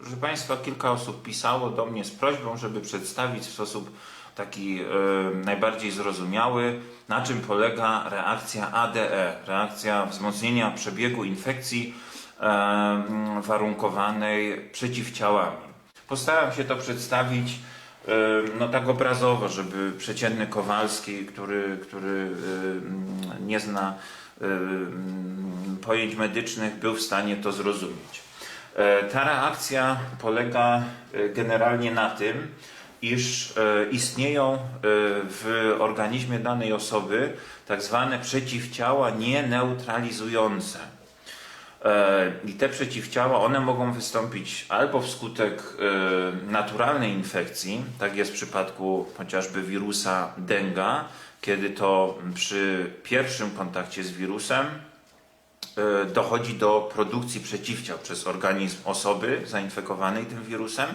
Proszę Państwa, kilka osób pisało do mnie z prośbą, żeby przedstawić w sposób taki e, najbardziej zrozumiały, na czym polega reakcja ADE, reakcja wzmocnienia przebiegu infekcji m, warunkowanej przeciwciałami. Postaram się to przedstawić e, no tak obrazowo, żeby przeciętny Kowalski, który, który nie zna pojęć medycznych, był w stanie to zrozumieć. E, Ta reakcja polega e, generalnie na tym, iż e, istnieją w organizmie danej osoby tak zwane przeciwciała nieneutralizujące. I te przeciwciała, one mogą wystąpić albo wskutek naturalnej infekcji, tak jest w przypadku chociażby wirusa denga, kiedy to przy pierwszym kontakcie z wirusem dochodzi do produkcji przeciwciał przez organizm osoby zainfekowanej tym wirusem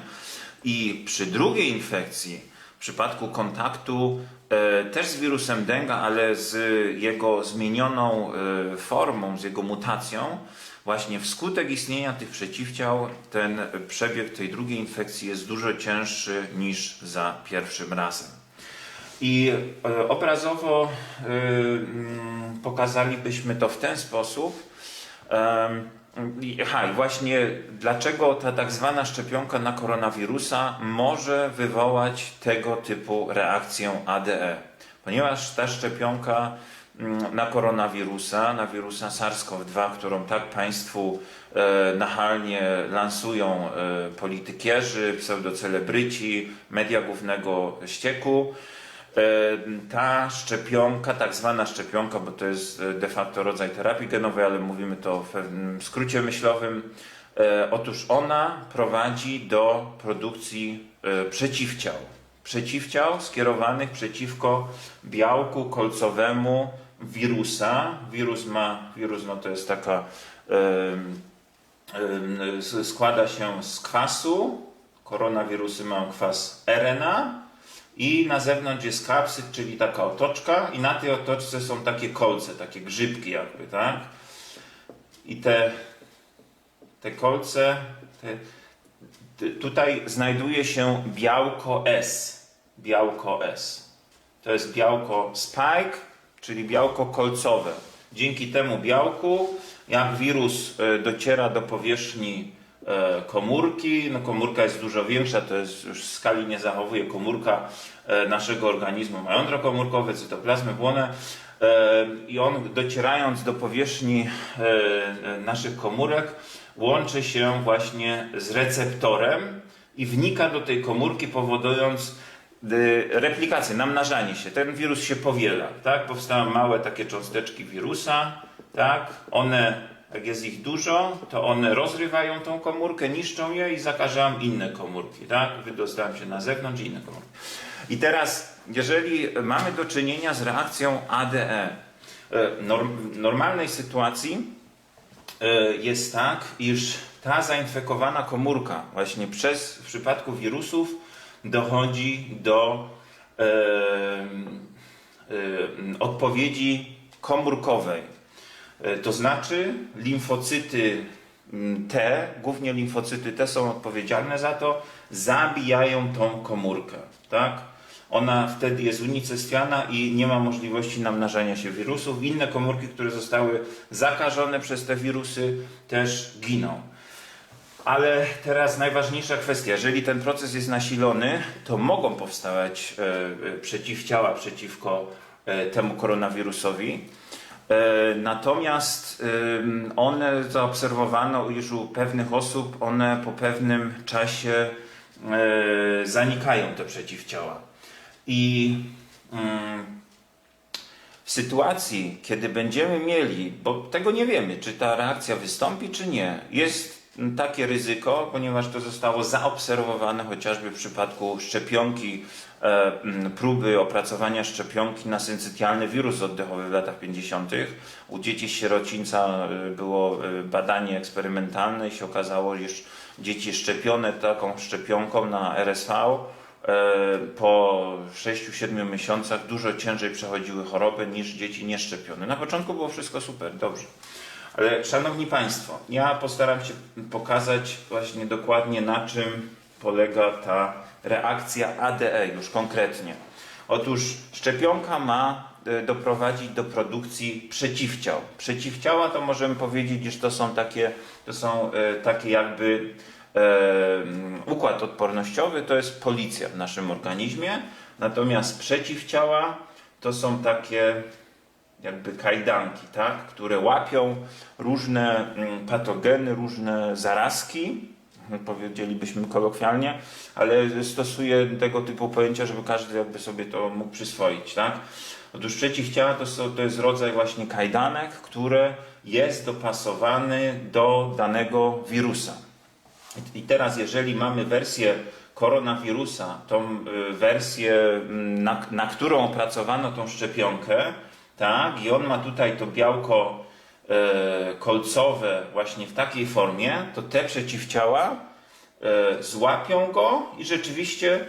i przy drugiej infekcji, w przypadku kontaktu e, też z wirusem denga, ale z jego zmienioną e, formą, z jego mutacją, właśnie wskutek istnienia tych przeciwciał ten przebieg tej drugiej infekcji jest dużo cięższy niż za pierwszym razem. I e, obrazowo e, mm, pokazalibyśmy to w ten sposób. I- właśnie dlaczego ta tak zwana szczepionka na koronawirusa może wywołać tego typu reakcję ADE? Ponieważ ta szczepionka mm, na koronawirusa, na wirusa SARS-CoV-2, którą tak Państwu e, nachalnie lansują politykierzy, pseudocelebryci, media głównego ścieku, Ta szczepionka, tak zwana szczepionka, bo to jest e, de facto rodzaj terapii genowej, ale mówimy to w pewnym skrócie myślowym. E, Otóż ona prowadzi do produkcji e, przeciwciał. Przeciwciał skierowanych przeciwko białku kolcowemu wirusa. Wirus ma, wirus no to jest taka, składa się z kwasu. Koronawirusy mają kwas RNA. I na zewnątrz jest kapsyt, czyli taka otoczka, i na tej otoczce są takie kolce, takie grzybki jakby, tak? I te, te kolce, te, t- tutaj znajduje się białko S. Białko S. To jest białko spike, czyli białko kolcowe. Dzięki temu białku, jak wirus e, dociera do powierzchni komórki, no komórka jest dużo większa, to jest już w skali nie zachowuje komórka e, naszego organizmu, ma jądro komórkowe, cytoplazmy błonę e, i on docierając do powierzchni e, e, naszych komórek łączy się właśnie z receptorem i wnika do tej komórki powodując replikację, namnażanie się. Ten wirus się powiela, tak? Powstają małe takie cząsteczki wirusa, tak? One, jak jest ich dużo, to one rozrywają tą komórkę, niszczą je i zakażają inne komórki, tak? Wydostają się na zewnątrz i inne komórki. I teraz, jeżeli mamy do czynienia z reakcją ADE, e, w normalnej sytuacji e, jest tak, iż ta zainfekowana komórka właśnie przez, w przypadku wirusów dochodzi do e, odpowiedzi komórkowej. E, To znaczy limfocyty mm, T, głównie limfocyty T są odpowiedzialne za to, zabijają tą komórkę. Tak? Ona wtedy jest unicestwiana i nie ma możliwości namnażania się wirusów. Inne komórki, które zostały zakażone przez te wirusy, też giną. Ale teraz najważniejsza kwestia. Jeżeli ten proces jest nasilony, to mogą powstawać e, e, przeciwciała przeciwko temu koronawirusowi. E, Natomiast one zaobserwowano już u pewnych osób, one po pewnym czasie e, zanikają te przeciwciała. I w sytuacji, kiedy będziemy mieli, bo tego nie wiemy, czy ta reakcja wystąpi, czy nie, jest takie ryzyko, ponieważ to zostało zaobserwowane chociażby w przypadku szczepionki, e, próby opracowania szczepionki na syncytialny wirus oddechowy w latach 50. U dzieci sierocińca e, było e, badanie eksperymentalne i się okazało, iż dzieci szczepione taką szczepionką na RSV po 6-7 miesiącach dużo ciężej przechodziły chorobę niż dzieci nieszczepione. Na początku było wszystko super, dobrze. Ale szanowni Państwo, ja postaram się pokazać właśnie dokładnie na czym polega ta reakcja ADE już konkretnie. Otóż szczepionka ma e, doprowadzić do produkcji przeciwciał. Przeciwciała to możemy powiedzieć, że to są takie, to są e, takie jakby e, mm, układ odpornościowy, to jest policja w naszym organizmie, natomiast przeciwciała to są takie jakby kajdanki, tak? które łapią różne mm, patogeny, różne zarazki, powiedzielibyśmy kolokwialnie, ale stosuję tego typu pojęcia, żeby każdy jakby sobie to mógł przyswoić. Tak? Otóż przeciwciała to, to jest rodzaj właśnie kajdanek, które jest dopasowany do danego wirusa. I teraz, jeżeli mamy wersję koronawirusa, tą y, wersję, mm, na, na którą opracowano tą szczepionkę, tak, i on ma tutaj to białko e, kolcowe właśnie w takiej formie, to te przeciwciała e, złapią go i rzeczywiście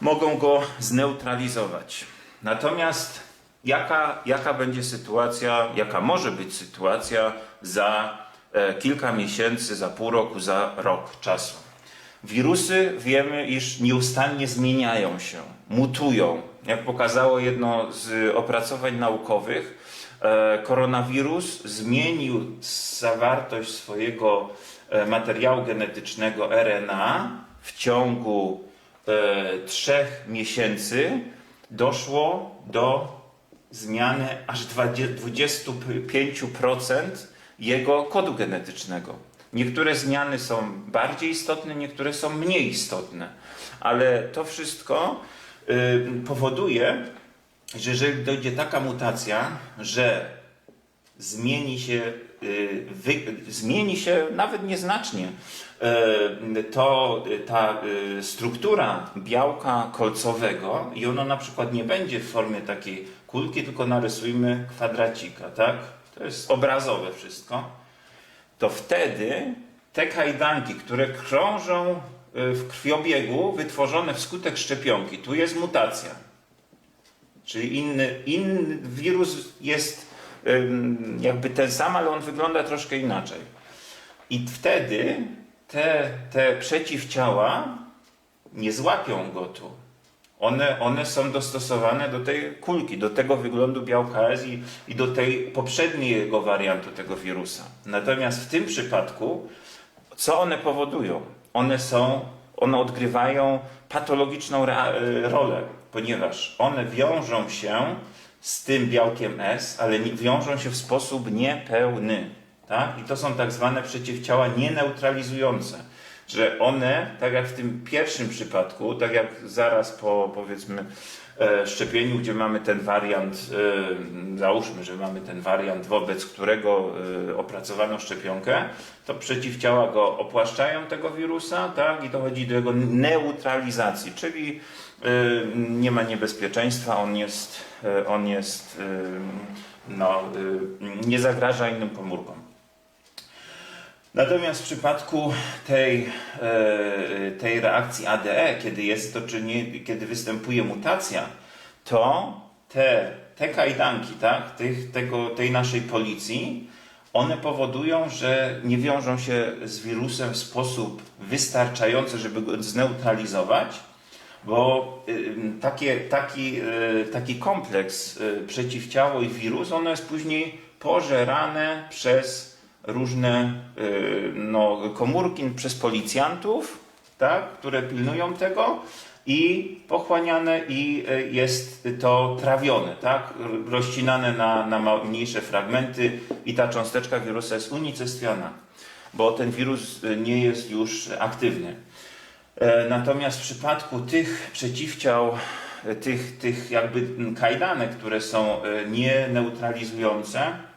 mogą go zneutralizować. Natomiast jaka, jaka będzie sytuacja, jaka może być sytuacja za e, kilka miesięcy, za pół roku, za rok czasu? Wirusy wiemy, iż nieustannie zmieniają się, mutują. Jak pokazało jedno z opracowań naukowych, e, koronawirus zmienił zawartość swojego e, materiału genetycznego RNA w ciągu e, trzech miesięcy. Doszło do zmiany aż 20 25% jego kodu genetycznego. Niektóre zmiany są bardziej istotne, niektóre są mniej istotne, ale to wszystko powoduje, że jeżeli dojdzie taka mutacja, że zmieni się, y, wy, zmieni się nawet nieznacznie y, to ta y, struktura białka kolcowego i ono na przykład nie będzie w formie takiej kulki, tylko narysujmy kwadracika, tak? To jest obrazowe wszystko to wtedy te kajdanki, które krążą y, w krwiobiegu, wytworzone wskutek szczepionki, tu jest mutacja. Czyli inny, inny wirus jest jakby ten sam, ale on wygląda troszkę inaczej. I wtedy te, te przeciwciała nie złapią go tu. One, one są dostosowane do tej kulki, do tego wyglądu białka S i, i do tej poprzedniego wariantu tego wirusa. Natomiast w tym przypadku, co one powodują? One są, one odgrywają patologiczną e, rolę, ponieważ one wiążą się z tym białkiem S, ale wiążą się w sposób niepełny. Tak? I to są tak zwane przeciwciała nieneutralizujące że one, tak jak w tym pierwszym przypadku, tak jak zaraz po powiedzmy e, szczepieniu, gdzie mamy ten wariant, e, załóżmy, że mamy ten wariant, wobec którego e, opracowano szczepionkę, to przeciwciała go opłaszczają tego wirusa, tak, i dochodzi do jego neutralizacji, czyli nie ma niebezpieczeństwa, on jest, on jest, no, nie zagraża innym komórkom. Natomiast w przypadku tej, e, tej reakcji ADE, kiedy jest to, czy nie, kiedy występuje mutacja, to te, te kajdanki, tak, tych, tego, tej naszej policji, one powodują, że nie wiążą się z wirusem w sposób wystarczający, żeby go zneutralizować, bo y, takie, taki, y, taki kompleks y, przeciwciało i wirus, ono jest później pożerane przez różne y, no, komórki przez policjantów, tak, które pilnują tego i pochłaniane i y, jest to trawione, tak, rozcinane na, na mniejsze fragmenty i ta cząsteczka wirusa jest unicestwiona, bo ten wirus y, nie jest już aktywny. E, natomiast w przypadku tych przeciwciał, tych, tych jakby kajdanek, które są nieneutralizujące, E,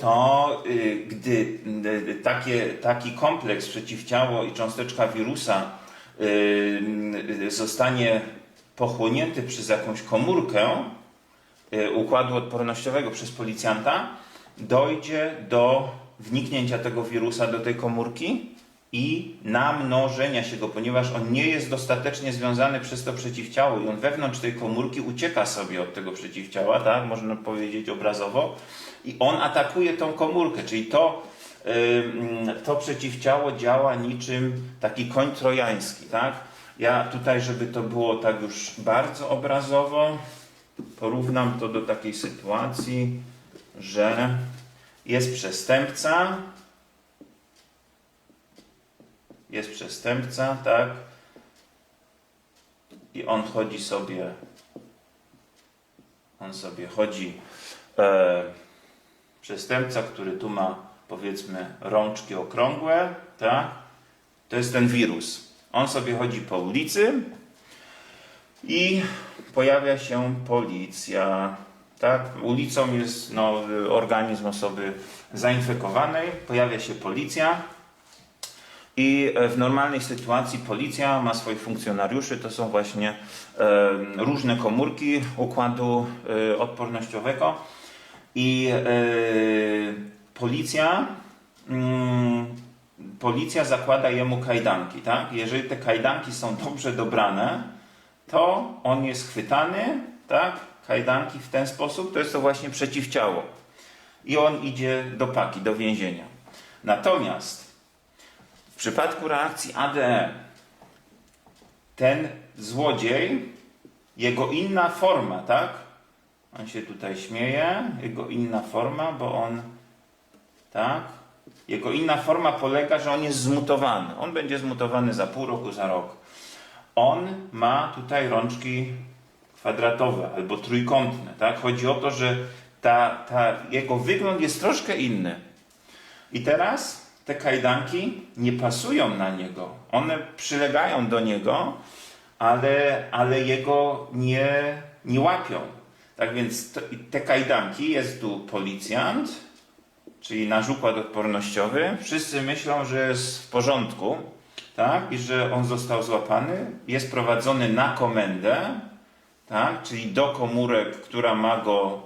to y, gdy y, takie, taki kompleks przeciwciało i cząsteczka wirusa y, zostanie pochłonięty przez jakąś komórkę układu odpornościowego przez policjanta, dojdzie do wniknięcia tego wirusa do tej komórki i namnożenia się go, ponieważ on nie jest dostatecznie związany przez to przeciwciało i on wewnątrz tej komórki ucieka sobie od tego przeciwciała, tak, można powiedzieć obrazowo, i on atakuje tą komórkę, czyli to, to przeciwciało działa niczym taki koń trojański, tak. Ja tutaj, żeby to było tak już bardzo obrazowo, porównam to do takiej sytuacji, że jest przestępca, jest przestępca, tak? I on chodzi sobie, on sobie chodzi, e, przestępca, który tu ma powiedzmy rączki okrągłe, tak? To jest ten wirus. On sobie chodzi po ulicy i pojawia się policja. Tak? Ulicą jest no, organizm osoby zainfekowanej, pojawia się policja. I e, w normalnej sytuacji policja ma swoich funkcjonariuszy, to są właśnie e, różne komórki układu e, odpornościowego. I policja, mm, policja zakłada jemu kajdanki. Tak? Jeżeli te kajdanki są dobrze dobrane, to on jest chwytany, tak? Kajdanki w ten sposób, to jest to właśnie przeciwciało. I on idzie do paki, do więzienia. Natomiast przypadku reakcji ADE ten złodziej, jego inna forma, tak? On się tutaj śmieje, jego inna forma, bo on, tak? Jego inna forma polega, że on jest zmutowany. On będzie zmutowany za pół roku, za rok. On ma tutaj rączki kwadratowe albo trójkątne. Tak? Chodzi o to, że ta, ta, jego wygląd jest troszkę inny. I teraz te kajdanki nie pasują na niego. One przylegają do niego, ale, ale jego nie, nie łapią. Tak więc to, te kajdanki, jest tu policjant, czyli nasz układ odpornościowy. Wszyscy myślą, że jest w porządku, tak? I że on został złapany, jest prowadzony na komendę, tak? Czyli do komórek, która ma go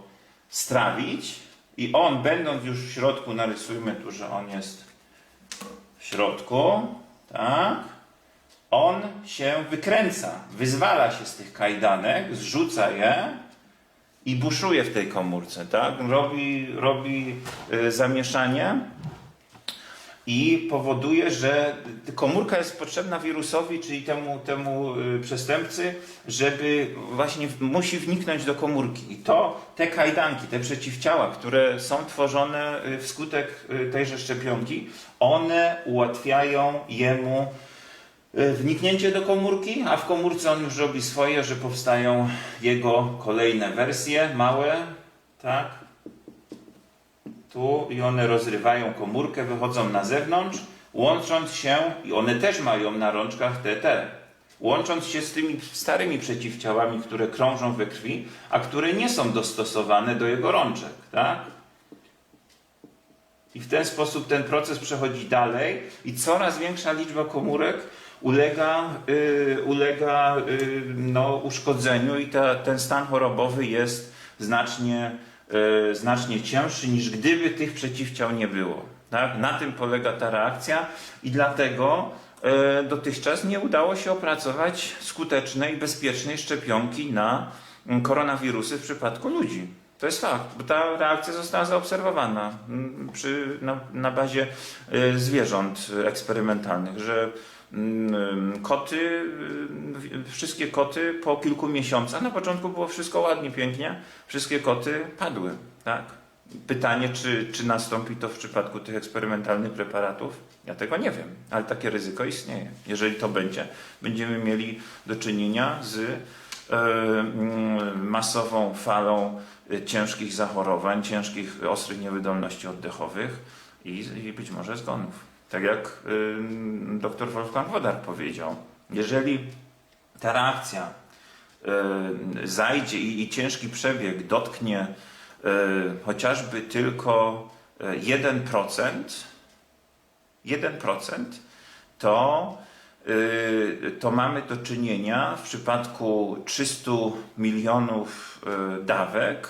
strawić. I on, będąc już w środku, narysujmy tu, że on jest w środku, tak? On się wykręca, wyzwala się z tych kajdanek, zrzuca je i buszuje w tej komórce, tak? Robi, robi y, zamieszanie i powoduje, że komórka jest potrzebna wirusowi, czyli temu, temu y, przestępcy, żeby właśnie musi wniknąć do komórki. I to te kajdanki, te przeciwciała, które są tworzone y, wskutek y, tejże szczepionki, one ułatwiają jemu wniknięcie do komórki, a w komórce on już robi swoje, że powstają jego kolejne wersje, małe, tak? Tu i one rozrywają komórkę, wychodzą na zewnątrz, łącząc się, i one też mają na rączkach TT, łącząc się z tymi starymi przeciwciałami, które krążą we krwi, a które nie są dostosowane do jego rączek. Tak? I w ten sposób ten proces przechodzi dalej i coraz większa liczba komórek ulega, y, ulega y, no, uszkodzeniu i ta, ten stan chorobowy jest znacznie, znacznie cięższy niż gdyby tych przeciwciał nie było. Tak? Na tym polega ta reakcja i dlatego y, dotychczas nie udało się opracować skutecznej, bezpiecznej szczepionki na mm, koronawirusy w przypadku ludzi. To jest fakt, bo ta reakcja została zaobserwowana mm, przy, na, na bazie y, zwierząt eksperymentalnych, że koty, y, wszystkie koty po kilku miesiącach, na początku było wszystko ładnie, pięknie, wszystkie koty padły. Tak? Pytanie, czy, czy nastąpi to w przypadku tych eksperymentalnych preparatów? Ja tego nie wiem, ale takie ryzyko istnieje. Jeżeli to będzie, będziemy mieli do czynienia z e, mm, masową falą e, ciężkich zachorowań, ciężkich, ostrych niewydolności oddechowych i, i być może zgonów. Tak jak y, dr Wolfgang Wodar powiedział, jeżeli ta reakcja y, zajdzie i, i ciężki przebieg dotknie y, chociażby tylko y, 1%, 1%, to, y, to mamy do czynienia w przypadku 300 milionów y, dawek,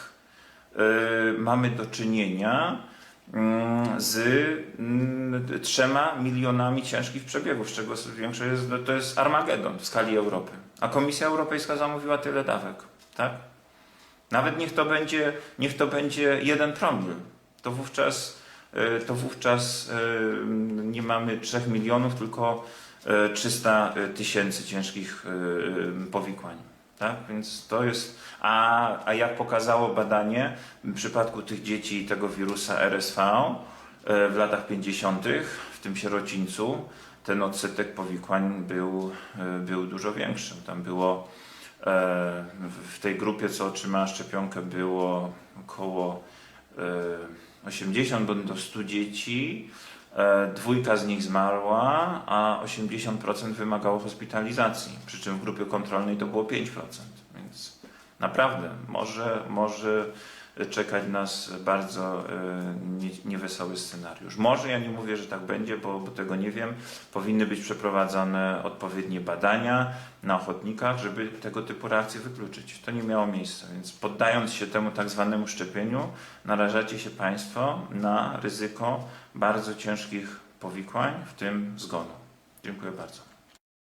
y, mamy do czynienia z mm, trzema milionami ciężkich przebiegów, z czego większość jest, to jest Armagedon w skali Europy. A Komisja Europejska zamówiła tyle dawek, tak? Nawet niech to będzie, niech to będzie jeden promil, to wówczas, y, to wówczas y, nie mamy 3 milionów, tylko y, 300 tysięcy ciężkich powikłań. Tak? Więc to jest. A, a jak pokazało badanie, w przypadku tych dzieci i tego wirusa RSV y, w latach 50., w tym sierocińcu, ten odsetek powikłań był, y, był dużo większy. Tam było e, w- tej grupie, co otrzymała szczepionkę, było około e, 80 bądź do 100 dzieci. E, Dwójka z nich zmarła, a 80% wymagało hospitalizacji. Przy czym w grupie kontrolnej to było 5%. Więc naprawdę może, może czekać nas bardzo e, nie- niewesoły scenariusz. Może, ja nie mówię, że tak będzie, bo, bo tego nie wiem. Powinny być przeprowadzone odpowiednie badania na ochotnikach, żeby tego typu reakcje wykluczyć. To nie miało miejsca, więc poddając się temu tak zwanemu szczepieniu, narażacie się Państwo na ryzyko bardzo ciężkich powikłań, w tym zgonu. Dziękuję bardzo.